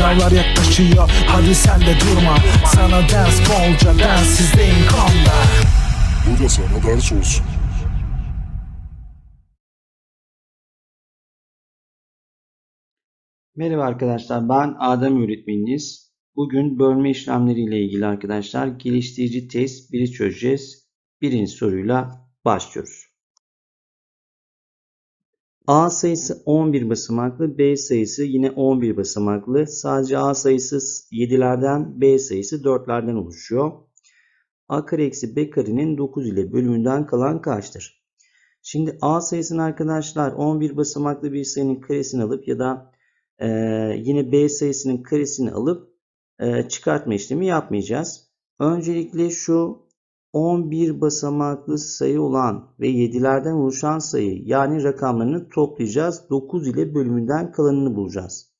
Sınavlar yaklaşıyor hadi sen de durma Sana ders bolca densizliğin konda Bu da sana ders olsun. Merhaba arkadaşlar ben Adem öğretmeniniz. Bugün bölme işlemleri ile ilgili arkadaşlar geliştirici test 1'i çözeceğiz. Birinci soruyla başlıyoruz. A sayısı 11 basamaklı, B sayısı yine 11 basamaklı. Sadece A sayısı 7'lerden, B sayısı 4'lerden oluşuyor. A kare eksi B karenin 9 ile bölümünden kalan kaçtır? Şimdi A sayısını arkadaşlar 11 basamaklı bir sayının karesini alıp ya da ee, yine B sayısının karesini alıp e, çıkartma işlemi yapmayacağız. Öncelikle şu 11 basamaklı sayı olan ve 7'lerden oluşan sayı yani rakamlarını toplayacağız. 9 ile bölümünden kalanını bulacağız.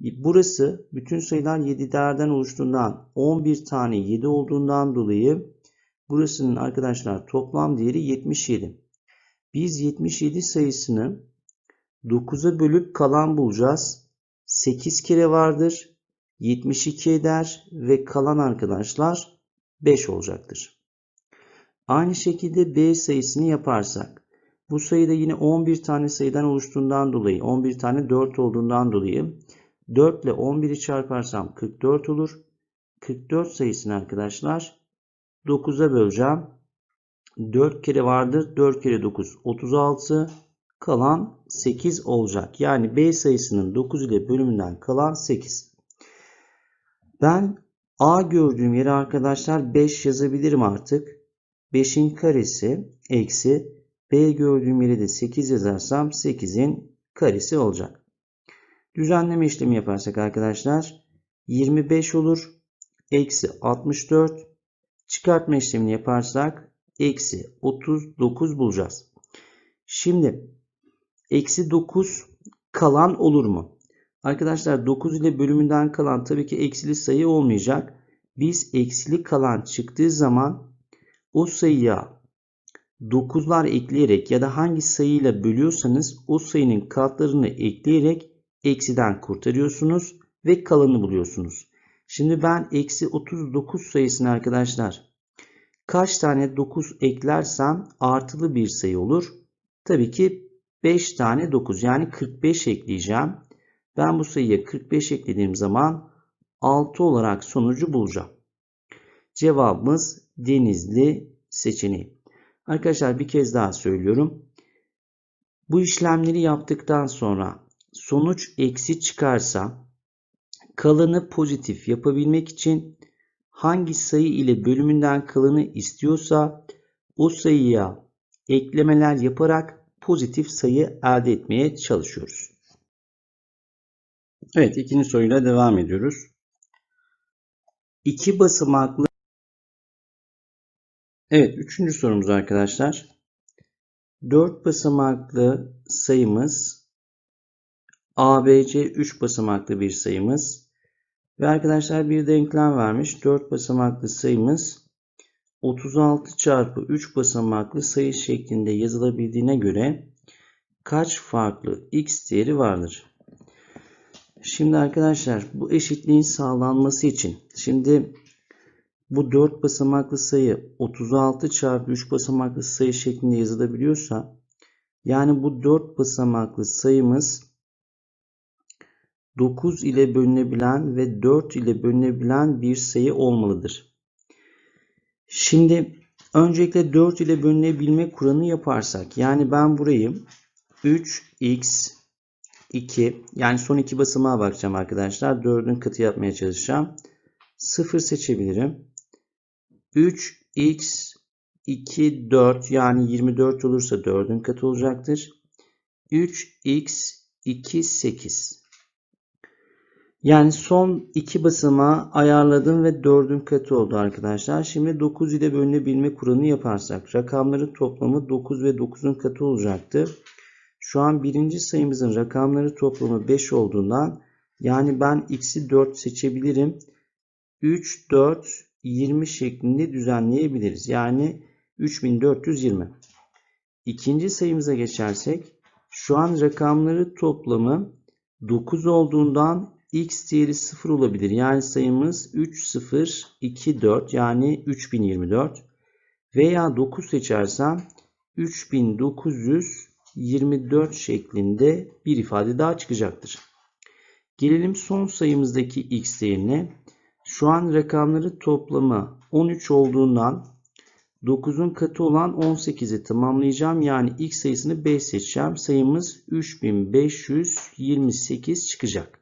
Burası bütün sayılar 7'lerden oluştuğundan 11 tane 7 olduğundan dolayı burasının arkadaşlar toplam değeri 77. Biz 77 sayısını 9'a bölüp kalan bulacağız. 8 kere vardır. 72 eder ve kalan arkadaşlar 5 olacaktır. Aynı şekilde B sayısını yaparsak bu sayıda yine 11 tane sayıdan oluştuğundan dolayı 11 tane 4 olduğundan dolayı 4 ile 11'i çarparsam 44 olur. 44 sayısını arkadaşlar 9'a böleceğim. 4 kere vardır. 4 kere 9 36 kalan 8 olacak. Yani B sayısının 9 ile bölümünden kalan 8. Ben A gördüğüm yere arkadaşlar 5 yazabilirim artık. 5'in karesi eksi B gördüğüm yere de 8 yazarsam 8'in karesi olacak. Düzenleme işlemi yaparsak arkadaşlar 25 olur. Eksi 64 çıkartma işlemini yaparsak eksi 39 bulacağız. Şimdi Eksi 9 kalan olur mu? Arkadaşlar 9 ile bölümünden kalan tabii ki eksili sayı olmayacak. Biz eksili kalan çıktığı zaman o sayıya 9'lar ekleyerek ya da hangi sayıyla bölüyorsanız o sayının katlarını ekleyerek eksiden kurtarıyorsunuz ve kalanı buluyorsunuz. Şimdi ben eksi 39 sayısını arkadaşlar kaç tane 9 eklersem artılı bir sayı olur. Tabii ki 5 tane 9 yani 45 ekleyeceğim. Ben bu sayıya 45 eklediğim zaman 6 olarak sonucu bulacağım. Cevabımız Denizli seçeneği. Arkadaşlar bir kez daha söylüyorum. Bu işlemleri yaptıktan sonra sonuç eksi çıkarsa kalanı pozitif yapabilmek için hangi sayı ile bölümünden kalanı istiyorsa o sayıya eklemeler yaparak pozitif sayı elde etmeye çalışıyoruz. Evet ikinci soruyla devam ediyoruz. İki basamaklı Evet üçüncü sorumuz arkadaşlar. Dört basamaklı sayımız ABC 3 basamaklı bir sayımız ve arkadaşlar bir denklem vermiş. 4 basamaklı sayımız 36 çarpı 3 basamaklı sayı şeklinde yazılabildiğine göre kaç farklı x değeri vardır? Şimdi arkadaşlar bu eşitliğin sağlanması için şimdi bu 4 basamaklı sayı 36 çarpı 3 basamaklı sayı şeklinde yazılabiliyorsa yani bu 4 basamaklı sayımız 9 ile bölünebilen ve 4 ile bölünebilen bir sayı olmalıdır. Şimdi öncelikle 4 ile bölünebilme kuranı yaparsak yani ben burayı 3x 2 yani son iki basamağa bakacağım arkadaşlar. 4'ün katı yapmaya çalışacağım. 0 seçebilirim. 3x 2 4 yani 24 olursa 4'ün katı olacaktır. 3x 2 8 yani son iki basamağı ayarladım ve 4'ün katı oldu arkadaşlar. Şimdi 9 ile bölünebilme kuranı yaparsak rakamların toplamı 9 ve 9'un katı olacaktı. Şu an birinci sayımızın rakamları toplamı 5 olduğundan yani ben x'i 4 seçebilirim. 3, 4, 20 şeklinde düzenleyebiliriz. Yani 3420. İkinci sayımıza geçersek şu an rakamları toplamı 9 olduğundan x değeri 0 olabilir. Yani sayımız 3024 yani 3024 veya 9 seçersem 3924 şeklinde bir ifade daha çıkacaktır. Gelelim son sayımızdaki x değerine. Şu an rakamları toplamı 13 olduğundan 9'un katı olan 18'i tamamlayacağım. Yani x sayısını 5 seçeceğim. Sayımız 3528 çıkacak.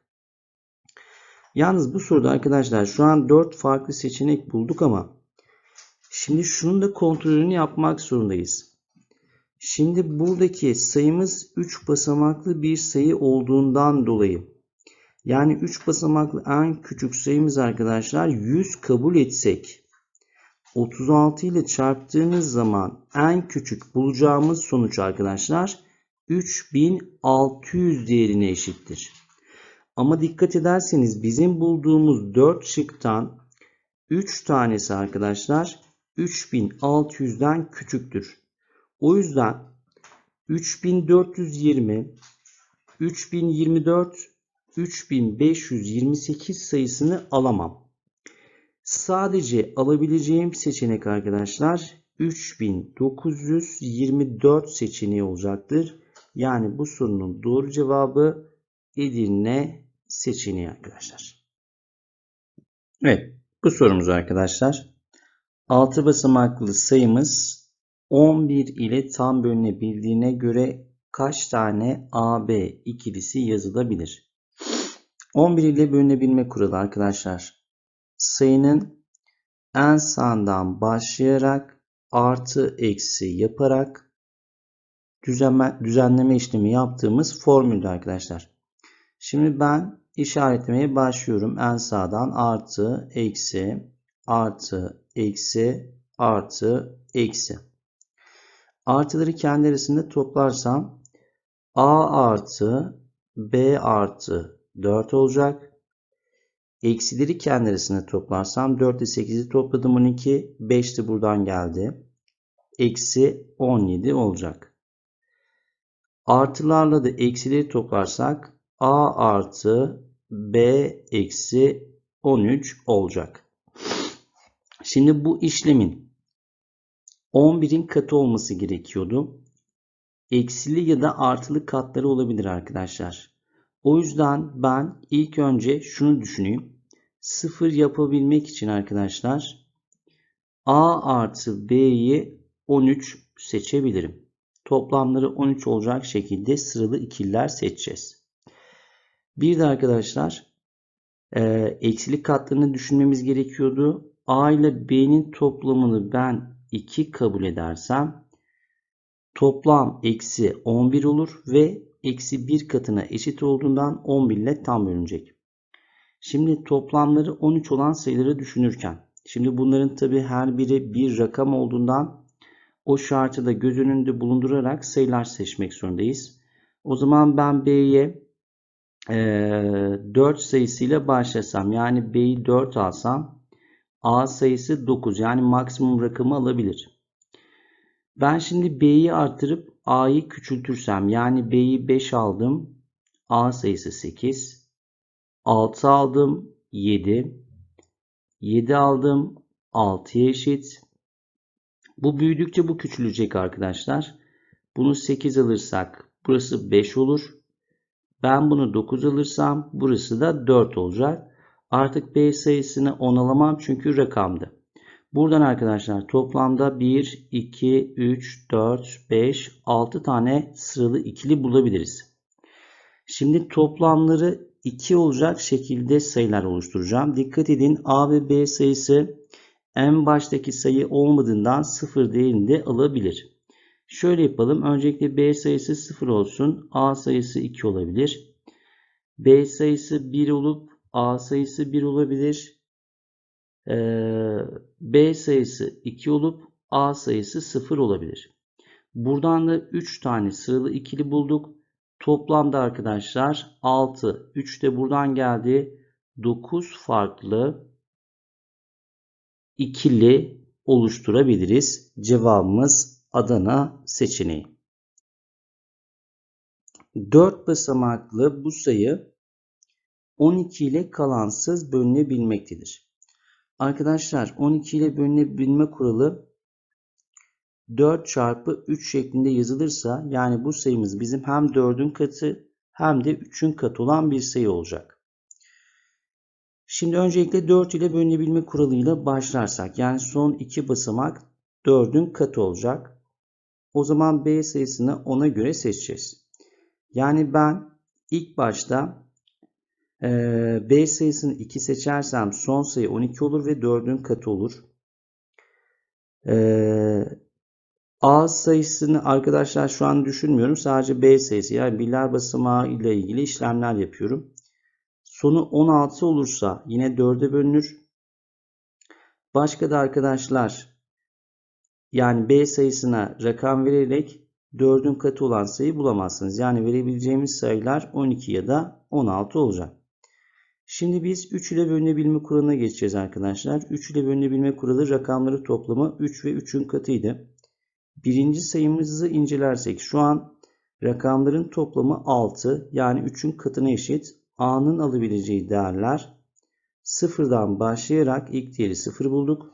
Yalnız bu soruda arkadaşlar şu an 4 farklı seçenek bulduk ama şimdi şunun da kontrolünü yapmak zorundayız. Şimdi buradaki sayımız 3 basamaklı bir sayı olduğundan dolayı yani 3 basamaklı en küçük sayımız arkadaşlar 100 kabul etsek 36 ile çarptığınız zaman en küçük bulacağımız sonuç arkadaşlar 3600 değerine eşittir. Ama dikkat ederseniz bizim bulduğumuz 4 şıktan 3 tanesi arkadaşlar 3600'den küçüktür. O yüzden 3420, 3024, 3528 sayısını alamam. Sadece alabileceğim seçenek arkadaşlar 3924 seçeneği olacaktır. Yani bu sorunun doğru cevabı Edirne seçeneği arkadaşlar. Evet bu sorumuz arkadaşlar. 6 basamaklı sayımız 11 ile tam bölünebildiğine göre kaç tane AB ikilisi yazılabilir? 11 ile bölünebilme kuralı arkadaşlar. Sayının en sağından başlayarak artı eksi yaparak düzenleme, düzenleme işlemi yaptığımız formüldü arkadaşlar. Şimdi ben işaretlemeye başlıyorum. En sağdan artı eksi artı eksi artı eksi. Artıları kendi arasında toplarsam A artı B artı 4 olacak. Eksileri kendi toplarsam 4 ile 8'i topladım 12. 5 de buradan geldi. Eksi 17 olacak. Artılarla da eksileri toplarsak A artı B eksi 13 olacak. Şimdi bu işlemin 11'in katı olması gerekiyordu. Eksili ya da artılı katları olabilir arkadaşlar. O yüzden ben ilk önce şunu düşüneyim. 0 yapabilmek için arkadaşlar A artı B'yi 13 seçebilirim. Toplamları 13 olacak şekilde sıralı ikililer seçeceğiz. Bir de arkadaşlar e, eksilik katlarını düşünmemiz gerekiyordu. A ile B'nin toplamını ben 2 kabul edersem toplam eksi 11 olur ve eksi 1 katına eşit olduğundan 11 ile tam bölünecek. Şimdi toplamları 13 olan sayıları düşünürken şimdi bunların tabi her biri bir rakam olduğundan o şartı da göz önünde bulundurarak sayılar seçmek zorundayız. O zaman ben B'ye e, 4 sayısıyla başlasam yani B'yi 4 alsam A sayısı 9 yani maksimum rakamı alabilir. Ben şimdi B'yi artırıp A'yı küçültürsem yani B'yi 5 aldım. A sayısı 8. 6 aldım 7. 7 aldım 6'ya eşit. Bu büyüdükçe bu küçülecek arkadaşlar. Bunu 8 alırsak burası 5 olur. Ben bunu 9 alırsam burası da 4 olacak. Artık B sayısını 10 alamam çünkü rakamdı. Buradan arkadaşlar toplamda 1, 2, 3, 4, 5, 6 tane sıralı ikili bulabiliriz. Şimdi toplamları 2 olacak şekilde sayılar oluşturacağım. Dikkat edin A ve B sayısı en baştaki sayı olmadığından 0 değerini de alabilir. Şöyle yapalım. Öncelikle B sayısı 0 olsun. A sayısı 2 olabilir. B sayısı 1 olup A sayısı 1 olabilir. Ee, B sayısı 2 olup A sayısı 0 olabilir. Buradan da 3 tane sıralı ikili bulduk. Toplamda arkadaşlar 6. 3 de buradan geldi. 9 farklı ikili oluşturabiliriz. Cevabımız Adana seçeneği. 4 basamaklı bu sayı 12 ile kalansız bölünebilmektedir. Arkadaşlar 12 ile bölünebilme kuralı 4 çarpı 3 şeklinde yazılırsa yani bu sayımız bizim hem 4'ün katı hem de 3'ün katı olan bir sayı olacak. Şimdi öncelikle 4 ile bölünebilme kuralıyla başlarsak yani son iki basamak 4'ün katı olacak. O zaman B sayısını ona göre seçeceğiz. Yani ben ilk başta B sayısını 2 seçersem son sayı 12 olur ve 4'ün katı olur. E, A sayısını arkadaşlar şu an düşünmüyorum. Sadece B sayısı yani birler basamağı ile ilgili işlemler yapıyorum. Sonu 16 olursa yine 4'e bölünür. Başka da arkadaşlar yani B sayısına rakam vererek 4'ün katı olan sayı bulamazsınız. Yani verebileceğimiz sayılar 12 ya da 16 olacak. Şimdi biz 3 ile bölünebilme kuralına geçeceğiz arkadaşlar. 3 ile bölünebilme kuralı rakamları toplamı 3 ve 3'ün katıydı. Birinci sayımızı incelersek şu an rakamların toplamı 6 yani 3'ün katına eşit. A'nın alabileceği değerler sıfırdan başlayarak ilk değeri 0 bulduk.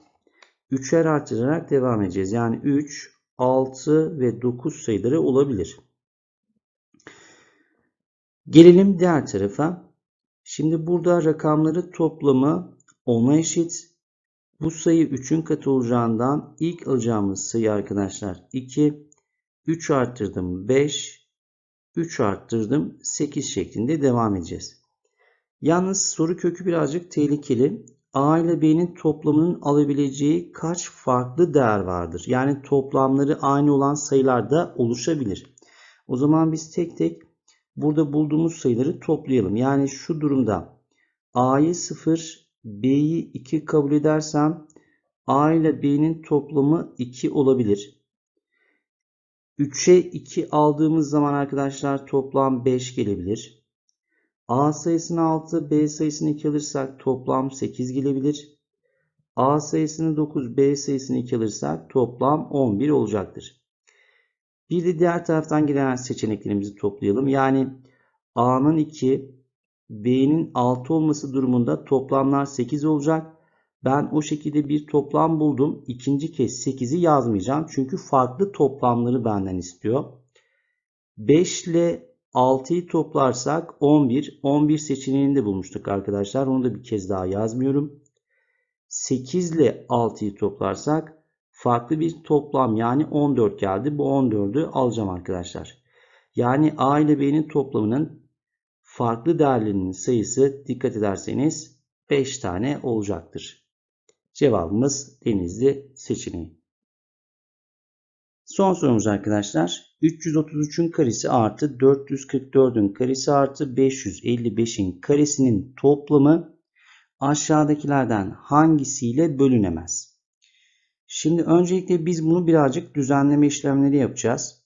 3'er artırarak devam edeceğiz. Yani 3, 6 ve 9 sayıları olabilir. Gelelim diğer tarafa. Şimdi burada rakamları toplamı 10'a eşit. Bu sayı 3'ün katı olacağından ilk alacağımız sayı arkadaşlar 2. 3 arttırdım 5. 3 arttırdım 8 şeklinde devam edeceğiz. Yalnız soru kökü birazcık tehlikeli. A ile B'nin toplamının alabileceği kaç farklı değer vardır? Yani toplamları aynı olan sayılar da oluşabilir. O zaman biz tek tek burada bulduğumuz sayıları toplayalım. Yani şu durumda A'yı 0, B'yi 2 kabul edersem A ile B'nin toplamı 2 olabilir. 3'e 2 aldığımız zaman arkadaşlar toplam 5 gelebilir. A sayısını 6, B sayısını 2 alırsak toplam 8 gelebilir. A sayısını 9, B sayısını 2 alırsak toplam 11 olacaktır. Bir de diğer taraftan gelen seçeneklerimizi toplayalım. Yani A'nın 2, B'nin 6 olması durumunda toplamlar 8 olacak. Ben o şekilde bir toplam buldum. İkinci kez 8'i yazmayacağım. Çünkü farklı toplamları benden istiyor. 5 ile 6'yı toplarsak 11. 11 seçeneğini de bulmuştuk arkadaşlar. Onu da bir kez daha yazmıyorum. 8 ile 6'yı toplarsak farklı bir toplam yani 14 geldi. Bu 14'ü alacağım arkadaşlar. Yani A ile B'nin toplamının farklı değerlerinin sayısı dikkat ederseniz 5 tane olacaktır. Cevabımız Denizli seçeneği. Son sorumuz arkadaşlar. 333'ün karesi artı 444'ün karesi artı 555'in karesinin toplamı aşağıdakilerden hangisiyle bölünemez? Şimdi öncelikle biz bunu birazcık düzenleme işlemleri yapacağız.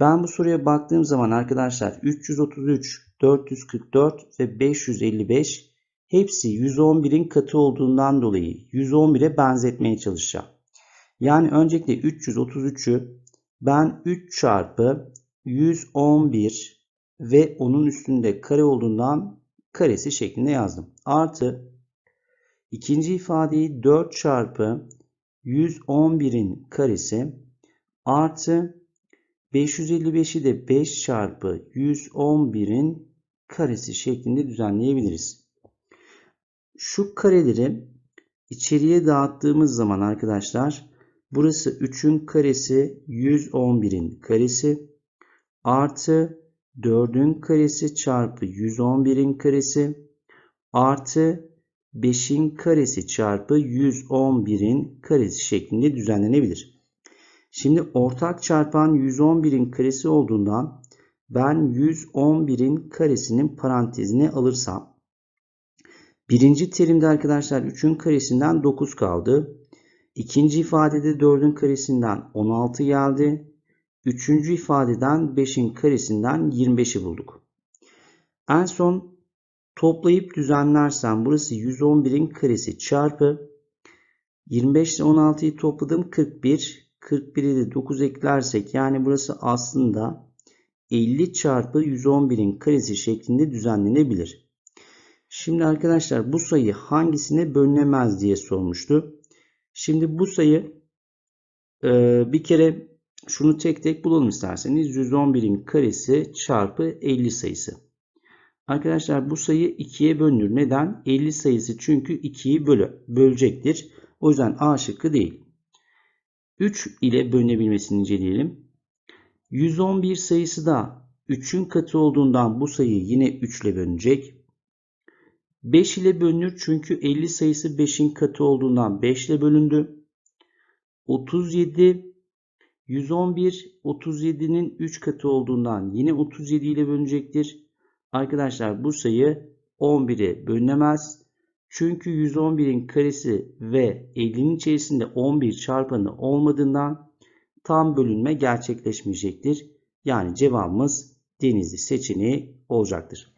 Ben bu soruya baktığım zaman arkadaşlar 333, 444 ve 555 hepsi 111'in katı olduğundan dolayı 111'e benzetmeye çalışacağım. Yani öncelikle 333'ü ben 3 çarpı 111 ve onun üstünde kare olduğundan karesi şeklinde yazdım. Artı ikinci ifadeyi 4 çarpı 111'in karesi artı 555'i de 5 çarpı 111'in karesi şeklinde düzenleyebiliriz. Şu kareleri içeriye dağıttığımız zaman arkadaşlar burası 3'ün karesi 111'in karesi artı 4'ün karesi çarpı 111'in karesi artı 5'in karesi çarpı 111'in karesi şeklinde düzenlenebilir. Şimdi ortak çarpan 111'in karesi olduğundan ben 111'in karesinin parantezine alırsam birinci terimde arkadaşlar 3'ün karesinden 9 kaldı. İkinci ifadede 4'ün karesinden 16 geldi. Üçüncü ifadeden 5'in karesinden 25'i bulduk. En son toplayıp düzenlersem burası 111'in karesi çarpı 25 ile 16'yı topladım 41. 41'e de 9 eklersek yani burası aslında 50 çarpı 111'in karesi şeklinde düzenlenebilir. Şimdi arkadaşlar bu sayı hangisine bölünemez diye sormuştu. Şimdi bu sayı e, bir kere şunu tek tek bulalım isterseniz. 111'in karesi çarpı 50 sayısı. Arkadaşlar bu sayı 2'ye bölünür. Neden? 50 sayısı çünkü 2'yi bölü, bölecektir. O yüzden A şıkkı değil. 3 ile bölünebilmesini inceleyelim. 111 sayısı da 3'ün katı olduğundan bu sayı yine 3 ile bölünecek. 5 ile bölünür çünkü 50 sayısı 5'in katı olduğundan 5 ile bölündü. 37 111 37'nin 3 katı olduğundan yine 37 ile bölünecektir. Arkadaşlar bu sayı 11'e bölünemez. Çünkü 111'in karesi ve 50'nin içerisinde 11 çarpanı olmadığından tam bölünme gerçekleşmeyecektir. Yani cevabımız denizli seçeneği olacaktır.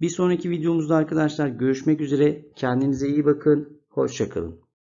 Bir sonraki videomuzda arkadaşlar görüşmek üzere. Kendinize iyi bakın. Hoşçakalın.